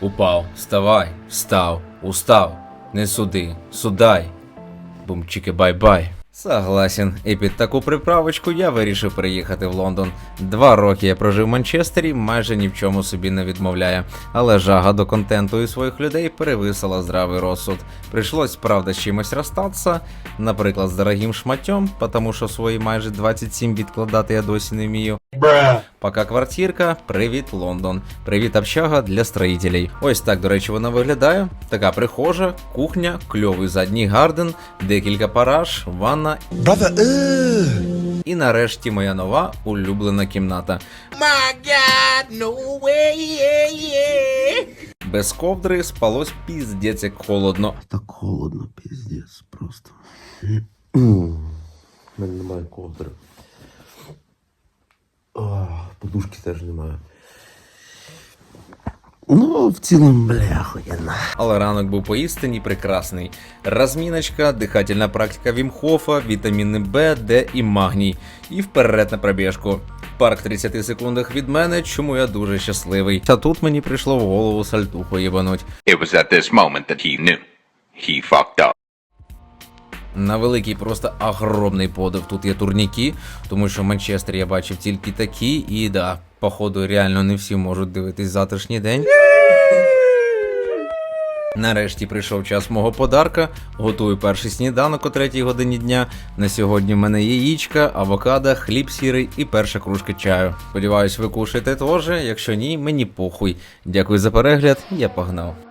Упав, вставай, встав, устав, не суди, судай. Бумчики бай-бай. Согласен, і під таку приправочку я вирішив приїхати в Лондон. Два роки я прожив в Манчестері, майже ні в чому собі не відмовляє. Але жага до контенту і своїх людей перевисила здравий розсуд. Прийшлось, правда, з чимось розстатися, наприклад, з дорогим шматьом, тому що свої майже 27 відкладати я досі не вмію. Пока квартирка, привіт, Лондон. Привіт, общага для строїтелей. Ось так, до речі, вона виглядає. Така прихожа, кухня, кльовий задній гарден, декілька параж, ванна Brother, ugh. і нарешті моя нова улюблена кімната. My God, no way, yeah, yeah. Без ковдри спалось піздець як холодно. Так холодно, піздець, просто. У мене немає ковдри. Подушки теж немає. Ну, в цілому, бля, охуєнно. Але ранок був поістині прекрасний. Розміночка, дихательна практика Вімхофа, вітаміни Б, Д і магній. І вперед на пробіжку. Парк в 30 секундах від мене, чому я дуже щасливий. Та тут мені прийшло в голову сальтуху їбануть. It was at this moment that he knew. He fucked up. На великий просто огромний подив. Тут є турніки, тому що в Манчестері я бачив тільки такі, і да, походу, реально не всі можуть дивитись завтрашній день. Нарешті прийшов час мого подарка. Готую перший сніданок о 3 годині дня. На сьогодні в мене яєчка, авокадо, хліб сірий і перша кружка чаю. Сподіваюсь, ви кушаєте теж. Якщо ні, мені похуй. Дякую за перегляд, я погнав.